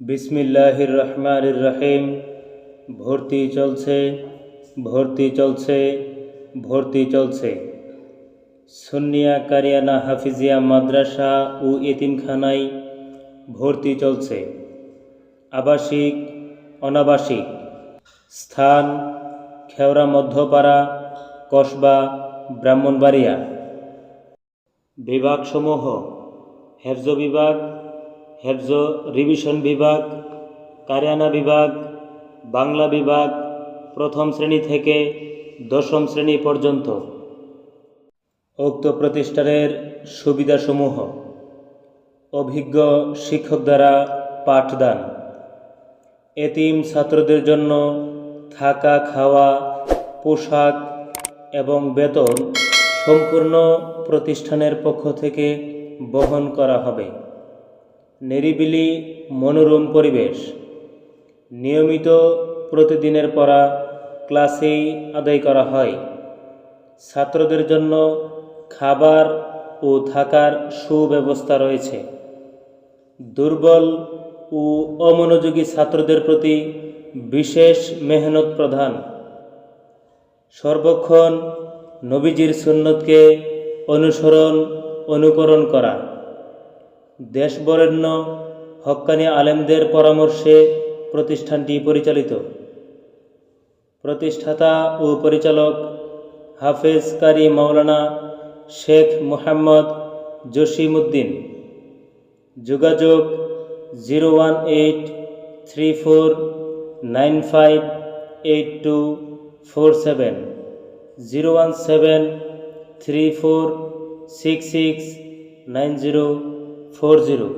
বিসমিল্লাহির রহমানির রহিম। ভর্তি চলছে ভর্তি চলছে ভর্তি চলছে। সুন্নিয়া কারিয়ানা হাফিজিয়া মাদ্রাসা ও এতিমখানায় ভর্তি চলছে। আবাসিক, অনাবাসিক। স্থান, খেওড়া মধ্যপাড়া, কসবা, ব্রাহ্মণবাড়িয়া। বিভাগসমূহ, হেফজ বিভাগ হেফজ রিভিশন বিভাগ, কারিয়ানা বিভাগ, বাংলা বিভাগ, প্রথম শ্রেণি থেকে দশম শ্রেণি পর্যন্ত। উক্ত প্রতিষ্ঠানের সুবিধাসমূহ। অভিজ্ঞ শিক্ষক দ্বারা পাঠদান। এতিম ছাত্রদের জন্য থাকা, খাওয়া, পোশাক এবং বেতন সম্পূর্ণ প্রতিষ্ঠানের পক্ষ থেকে বহন করা হবে। নিরিবিলি মনোরম পরিবেশ। নিয়মিত প্রতিদিনের পড়া ক্লাসেই আদায় করা হয়। ছাত্রদের জন্য খাবার ও থাকার সুব্যবস্থা রয়েছে। দুর্বল ও অমনোযোগী ছাত্রদের প্রতি বিশেষ মেহনত প্রধান। সর্বক্ষণ নবীজির সুন্নতকে অনুসরণ, অনুকরণ করা। দেশবরেণ্য হক্কানি আলেমদের পরামর্শে প্রতিষ্ঠানটি পরিচালিত। প্রতিষ্ঠাতা ও পরিচালক হাফেজ কারি মাওলানা শেখ মোহাম্মদ জসিমউদ্দিন। যোগাযোগ zero one eight three four nine five eight two four seven. Zero one seven three four six six nine zero four zero.